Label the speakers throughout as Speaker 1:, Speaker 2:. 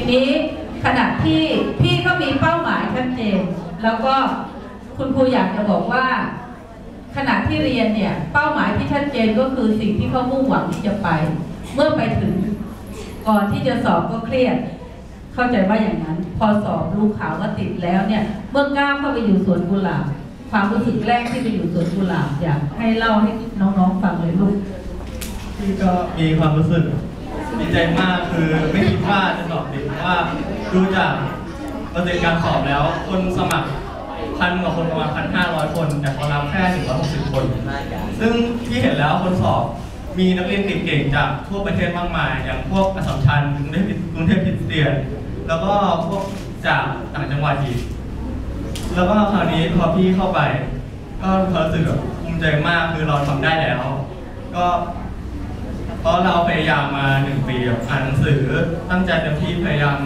Speaker 1: ทีนี้ขณะที่พี่ก็มีเป้าหมายชัดเจนแล้วก็คุณครูอยากจะบอกว่า ขณะที่เรียนเนี่ย เป้าหมายที่ชัดเจนก็คือสิ่งที่เขามุ่งหวังที่จะไป เมื่อไปถึง ก่อนที่จะสอบก็เครียด เข้าใจว่าอย่างนั้น พอสอบลูกขาวว่าติดแล้วเนี่ย เมื่อก้าวเข้าไปอยู่สวนกุหลาบความรู้สึกแรกที่ไปอยู่สวนกุหลาบอยากให้เล่าให้น้องๆฟังเลยลูก
Speaker 2: พี่ก็มีความรู้สึก ดีใจมากคือไม่คิดว่าจะสอบติดเพราะว่าดูจากปอร์เซ็นต์การสอบแล้วคนสมัครพันกว่าคนประมาณพันห้าร้อยคน แต่เขารับแค่หนึ่งร้อยหกสิบคน ซึ่งที่เห็นแล้วคนสอบมีนักเรียนเก่งๆจากทั่วประเทศมากมาย อย่างพวกอัสสัมชัญกรุงเทพกรุงเทพคริสเตียน แล้วก็พวกจากต่างจังหวัดอีก แล้วก็คราวนี้พอพี่เข้าไป ก็รู้สึกแบบภูมิใจมากคือเราทำได้แล้ว ก็ เพราะเราพยายามมาหนึ่งปีแบบอ่านหนังสือตั้งใจเต็มที่พยายาม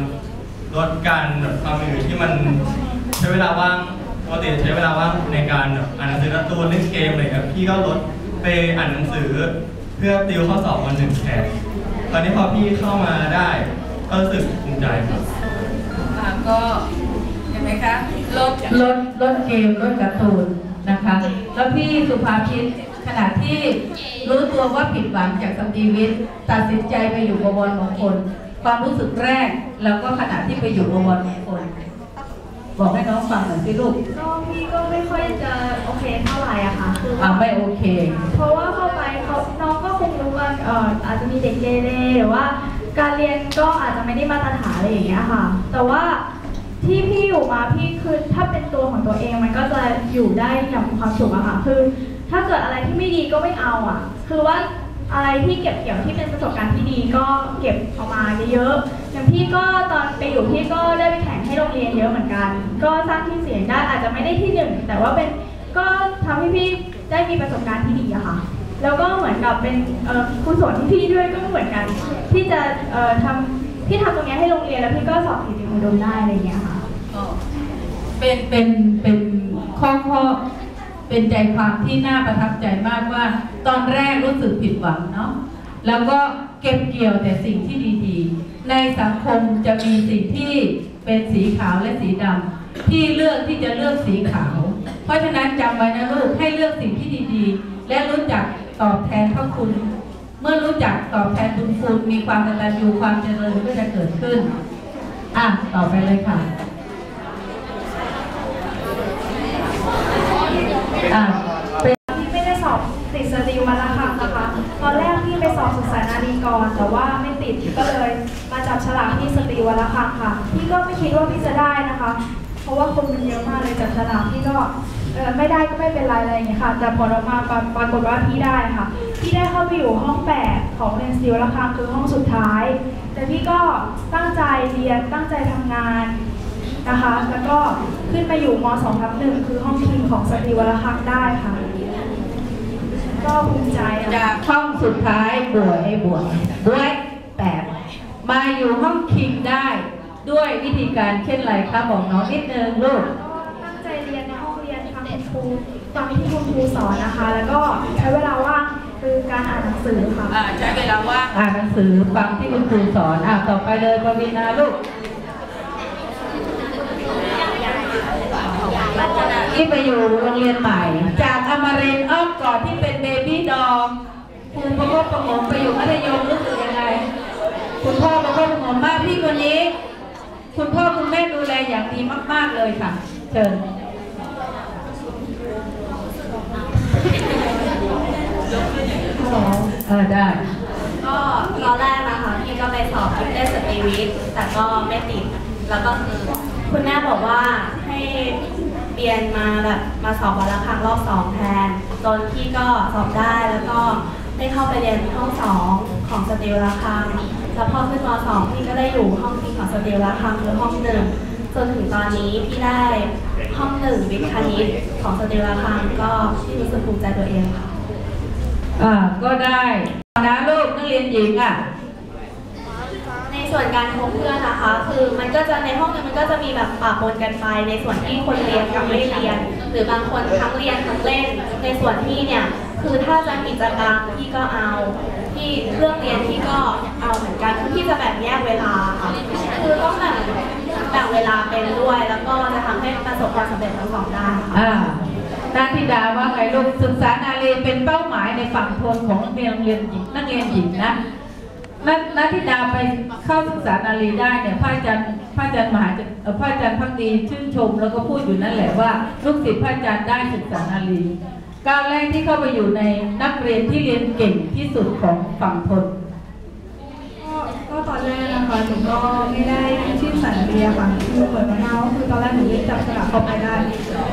Speaker 2: ลดการแบบทำอย่างอื่นที่มันใช้เวลาว่างปกติใช้เวลาว่างในการแบบอ่านหนังสือการ์ตูนเล่นเกมอะไรครับพี่ก็ลดไปอ่านหนังสือ เพื่อติวข้อสอบวันหนึ่งแทนตอนนี้พอพี่เข้ามาได้ก็รู้สึกภูมิใจครับ
Speaker 3: อ่าก็เห็นไหมคะลด
Speaker 1: ลดลดเกมลดการ์ตูนนะคะ แล้วพี่สุภาพิษข ณะที่รู้ตัวว่าผิดหวังจากสตรีวิทย์ตัดสินใจไปอยู่บวรมงคล ความรู้สึกแรกแล้วก็ขณะที่ไปอยู่บวรมงคลบอกให้น้องฟังหน่อยสิลูก
Speaker 4: ก็พี่ก็ไม่ค่อยจะโอเคเท่าไหร่อะค่ะคือ
Speaker 1: อ่า
Speaker 4: ว่า
Speaker 1: ไม่โอเค
Speaker 4: เพราะว่าเข้าไปเขาน้องก็คงรู้ว่าเอ่ออาจจะมีเด็กเกเรหรือว่า การเรียนก็อาจจะไม่ได้มาตรฐานอะไรอย่างเงี้ยค่ะ แต่ว่าที่พี่อยู่มาพี่คือถ้าเป็นตัวของตัวเองมันก็จะอยู่ได้อย่างมีความสุขอะค่ะ คือ ถ้าเกิดอะไรที่ไม่ดีก็ไม่เอาอะ คือว่าอะไรที่เก็บเกี่ยวที่เป็นประสบการณ์ที่ดีก็เก็บออกมาเยอะๆ อย่างพี่ก็ตอนไปอยู่พี่ก็ได้ไปแข่งให้โรงเรียนเยอะเหมือนกัน ก็สร้างที่เสียงได้อาจจะไม่ได้ที่หนึ่งแต่ว่าเป็นก็ทำให้พี่ได้มีประสบการณ์ที่ดีอะค่ะ แล้วก็เหมือนกับเป็นครูสอนที่พี่ด้วยก็เหมือนกันที่จะเอ่อทำพี่ทำตรงนี้ให้โรงเรียนแล้วพี่ก็สอบกิจกรรมอุดมได้อะไรอย่างเงี้ยค่ะ
Speaker 1: เป็นเป็นเป็นข้อข้อ เป็นใจความที่น่าประทับใจมากว่า ตอนแรกรู้สึกผิดหวังเนาะแล้วก็เก็บเกี่ยวแต่สิ่งที่ดีๆ ในสังคมจะมีสิ่งที่เป็นสีขาวและสีดำที่เลือกที่จะเลือกสีขาว เพราะฉะนั้นจำไว้นะลูกให้เลือกสิ่งที่ดีๆ และรู้จักตอบแทนพระคุณ เมื่อรู้จักตอบแทนบุญคุณมีความกตัญญูความเจริญก็จะเกิดขึ้นอะต่อไปเลยค่ะ อะเป็น
Speaker 4: พี่ไม่ได้สอบติดสตรีวันละครั้งนะคะ ตอนแรกพี่ไปสอบศึกษานารีกรแต่ว่าไม่ติดก็เลยมาจับฉลากที่สตรีวันละครั้งค่ะ พี่ก็ไม่คิดว่าพี่จะได้นะคะ เพราะว่าคนมันเยอะมากเลยจับฉลากพี่ก็เออไม่ได้ก็ไม่เป็นไรอะไรอย่างเงี้ยค่ะ แต่ผลออกมาปราปรากฏว่าพี่ได้ค่ะ พี่ได้เข้าไปอยู่ห้องแปดของเรียนสตรีวันละครั้งคือห้องสุดท้าย แต่พี่ก็ตั้งใจเรียนตั้งใจทำงาน นะคะ แล้วก็ขึ้นมาอยู่ม2ทับหนึ่งคือห้องทีมของสตรีวรคังได้ค่ะ ก็ภูมิใจอะ
Speaker 3: จาก
Speaker 1: ห้องสุดท้ายบวยไอ้บวยบวยแปดมาอยู่ห้องคิงได้ ด้วยวิธีการเช่นไรคะบอกน้องนิดนึงลูก
Speaker 4: ก็ตั้งใจเรียนในห้องเรียนทำคุณครูตามที่คุณครูสอนนะคะ แล้วก็ใช้เวลาว่างคือการอ่านหนังสือค่ะ
Speaker 3: อ่าใช้เวลาว่าง
Speaker 1: อ่านหนังสือฟังที่คุณครูสอนอะต่อไปเลยปวีนาลูก ที่ไปอยู่โรงเรียนใหม่ จากอมรินทร์อ้อมก่อนที่เป็นเบบี้ดอมครูประโคบประหงมไปอยู่มัธยมรู้สึกยังไง คุณพ่อประโคบประหงมมากพี่คนนี้ คุณพ่อคุณแม่ดูแลอย่างดีมาก ๆเลยค่ะ เชิญเออได้
Speaker 5: ก็ตอนแรกนะคะพี่ก็ไปสอบกิฟเตสตรีวิทย์แต่ก็ไม่ติด แล้วก็คือคุณแม่บอกว่าให้ เรียนมาแบบมาสอบวันละครั้งรอบสองแทนจนพี่ก็สอบได้แล้วก็ได้เข้าไปเรียนห้องสองของสติวละครังแล้วพอขึ้นมสองพี่ก็ได้อยู่ห้องที่ของสติวละครังคือห้องหนึ่งจนถึงตอนนี้พี่ได้ห้องหนึ่งวิทย์คณิตของสติวละครังก็พี่รู้สึกภูมิใจตัวเองค่ะ
Speaker 1: อ่าก็ได้นะลูกนักเรียนหญิงอะ
Speaker 5: ส่วนการพบเพื่อนนะคะ คือมันก็จะในห้องเนี่ยมันก็จะมีแบบปะปนกันไปในส่วนที่คนเรียนกับไม่เรียน หรือบางคนทั้งเรียนทั้งเล่น ในส่วนที่เนี่ยคือถ้าจะกิจกรรมพี่ก็เอาที่เรื่องเรียนที่ก็เอาเหมือนกันคือที่จะแบ่งแยกเวลาค่ะคือต้องแบ่งแบ่งเวลาเป็นด้วย แล้วก็จะทำให้ประสบความสำ
Speaker 4: เร็จทั้งสองด้าน
Speaker 1: อ่านาธิดาว่าไงลูกศึกษานาเลเป็นเป้าหมายในฝั่งทนของนักเรียนหญิงนักเรียนหญิงนะ นันาธิดาไปเข้าศึกษานารีได้เนี่ยพระอาจารย์พระอาจารย์มหาจะเอ่อพระอาจารย์พักดีชื่นชม แล้วก็พูดอยู่นั่นแหละว่าลูกศิษย์พระอาจารย์ได้ศึกษานารีก้าวแรกที่เข้าไปอยู่ในนักเรียนที่เรียนเก่งที่สุดของฝั่งทน
Speaker 4: ก็ก็ตอนแรกนะคะหนูก็ไม่ได้ชื่อสารเรียค่ะคือเหมือนมะนาวคือตอนแรกหนูได้จับสลากเข้าไปได้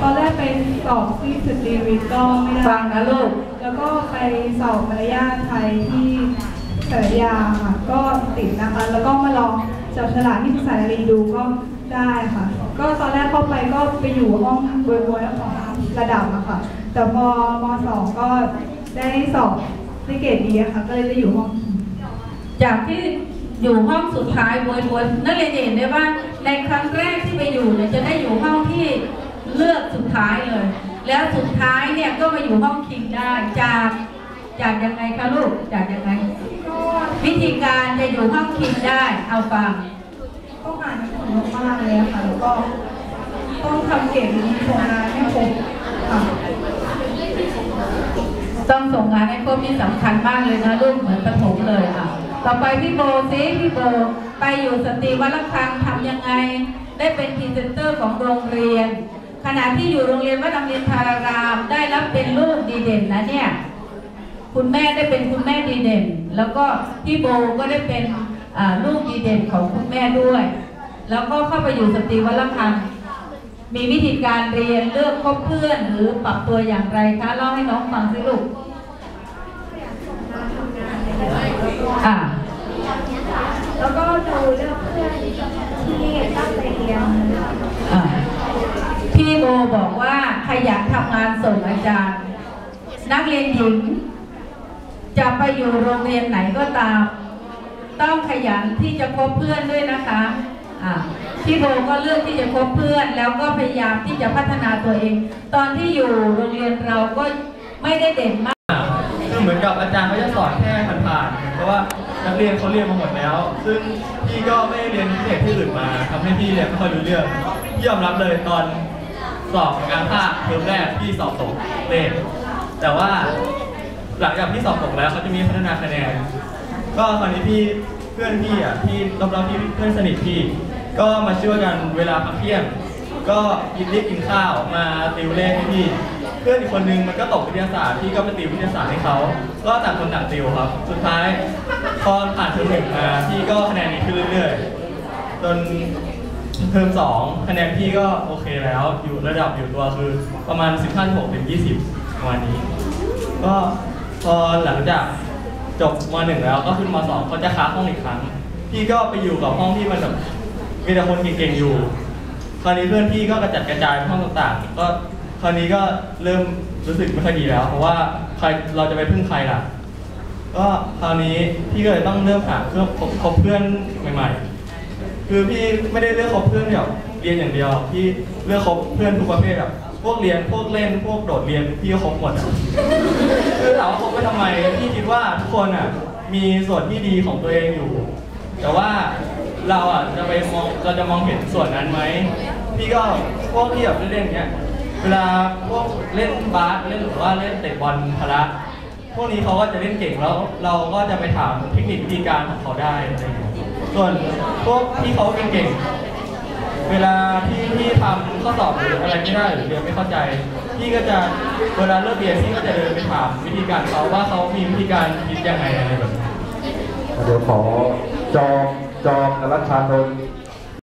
Speaker 4: ตอนแรกไปสอบที่สตรีวิทย์ก็ไม่ได้
Speaker 1: ฟังนะลูก
Speaker 4: แล้วก็ไปสอบมารยาทไทยที่ สารยาค่ะก็ติดนะคะ แล้วก็มาลองจับฉลากที่สารรีดูก็ได้ค่ะ ก็ตอนแรกเข้าไปก็ไปอยู่ห้องบวยบวยของระดับอะค่ะ แต่พอมสองก็ได้สอบได้เกรดดีอะค่ะ ก็เลยได้อยู่ห้อง
Speaker 1: จากที่อยู่ห้องสุดท้ายบวยบวยนักเรียนจะเห็นได้ว่าในครั้งแรกที่ไปอยู่เนี่ยจะได้อยู่ห้องที่เลือกสุดท้ายเลย แล้วสุดท้ายเนี่ยก็มาอยู่ห้องคิงได้จากจากยังไงคะลูกจากยังไง วิธีการจะอยู่ห้องคิงได้ เอาฟัง
Speaker 4: ต้องอ่านหนังสือมากๆเลยค่ะ แล้วก็ต้องทำเก่งส่งงานให้ครบค่ะ
Speaker 1: ต้องส่งงานให้ครบนี่สำคัญมากเลยนะลูกเหมือนประถมเลยอะ ต่อไปพี่โบซิพี่โบไปอยู่สตรีวัละคังทำยังไง ได้เป็นพรีเซนเตอร์ของโรงเรียน ขณะที่อยู่โรงเรียนวัดดำเรียนทาราราม ได้รับเป็นลูกดีเด่นนะเนี่ย คุณแม่ได้เป็นคุณแม่ดีเด่น แล้วก็พี่โบก็ได้เป็นอ่าลูกดีเด่นของคุณแม่ด้วย แล้วก็เข้าไปอยู่สตรีวัดละคังมีวิธีการเรียนเลือกคบเพื่อนหรือปรับตัวอย่างไรคะเล่าให้น้องฟังสิลูกอ่า
Speaker 4: แล้วก็ดูเรื่องเพื่อนที่ตั้งใจเรียน
Speaker 1: อ่าพี่โบบอกว่าขยันทำงานส่งอาจารย์ นักเรียนหญิง จะไปอยู่โรงเรียนไหนก็ตาม ต้องขยันที่จะคบเพื่อนด้วยนะคะอ่าพี่โบก็เลือกที่จะคบเพื่อน แล้วก็พยายามที่จะพัฒนาตัวเอง ตอนที่อยู่โรงเรียนเราก็ไม่ได้เด่นมาก
Speaker 2: คือเหมือนกับอาจารย์เขาจะสอนแค่ผ่านๆเพราะว่านักเรียนเขาเรียนมาหมดแล้ว ซึ่งพี่ก็ไม่ได้เรียนพิเศษที่อื่นมาทำให้พี่เรียนไม่ค่อยรู้เรื่องพี่ยอมรับเลยตอนสอบการภาคเทอมแรกพี่สอบตกเลขแต่ว่า หลังจากพี่สอบตกแล้วเขาจะมีพัฒนาคะแนน ก็คราวนี้พี่เพื่อนพี่อะพี่รอบๆพี่เพื่อนสนิทพี่ ก็มาช่วยกันเวลาพักเที่ยง ก็กินรีบกินข้าวมาติวเลขให้พี่ เพื่อนอีกคนนึงมันก็ตกวิทยาศาสตร์พี่ก็ไปติววิทยาศาสตร์ให้เขา ก็ต่างคนต่างติวครับ สุดท้ายพอผ่านเทอมหนึ่งมาพี่ก็คะแนนดีขึ้นเรื่อยๆจนเทอมสองคะแนนพี่ก็โอเคแล้วอยู่ระดับอยู่ตัวคือประมาณ 15 6ถึง20ประมาณนี้ ก็ พอหลังจากจบมหนึ่งแล้วก็ขึ้นมสองก็จะค้าห้องอีกครั้ง พี่ก็ไปอยู่กับห้องที่มันแบบมีแต่คนเก่งๆอยู่ คราวนี้เพื่อนพี่ก็กระจัดกระจายห้องต่างๆ ก็คราวนี้ก็เริ่มรู้สึกไม่ค่อยดีแล้ว เพราะว่าใครเราจะไปพึ่งใครล่ะ ก็คราวนี้พี่ก็เลยต้องเริ่มหาเพื่อนคบคบเพื่อนใหม่ ๆ คือพี่ไม่ได้เลือกคบเพื่อนแบบเรียนอย่างเดียว พี่เลือกคบเพื่อนทุกประเภทแบบ พวกเรียนพวกเล่นพวกโดดเรียนพี่ก็คบหมดอะคือถามว่าคบไปทำไมพี่คิดว่าทุกคนอะมีส่วนที่ดีของตัวเองอยู่ แต่ว่าเราอะจะไปมองเราจะมองเห็นส่วนนั้นไหมพี่ก็พวกที่แบบเล่นเนี้ยเวลาพวกเล่นบาสเล่นหรือว่าเล่นเตะบอลพละพวกนี้เขาก็จะเล่นเก่งแล้ว เราก็จะไปถามเทคนิควิธีการของเขาได้อะไรอย่างเงี้ยส่วนพวกที่เขาเก่ง เวลาที่พี่ทำข้อสอบหรืออะไรไม่ได้หรือเรียนไม่เข้าใจ พี่ก็จะเวลาเลิกเรียนพี่ก็จะเดินไปถามวิธีการเขาว่าเขามีวิธีการคิดยังไงอะไรแบบนี้
Speaker 6: เดี๋ยวขอจอมจอมรัชชานนท์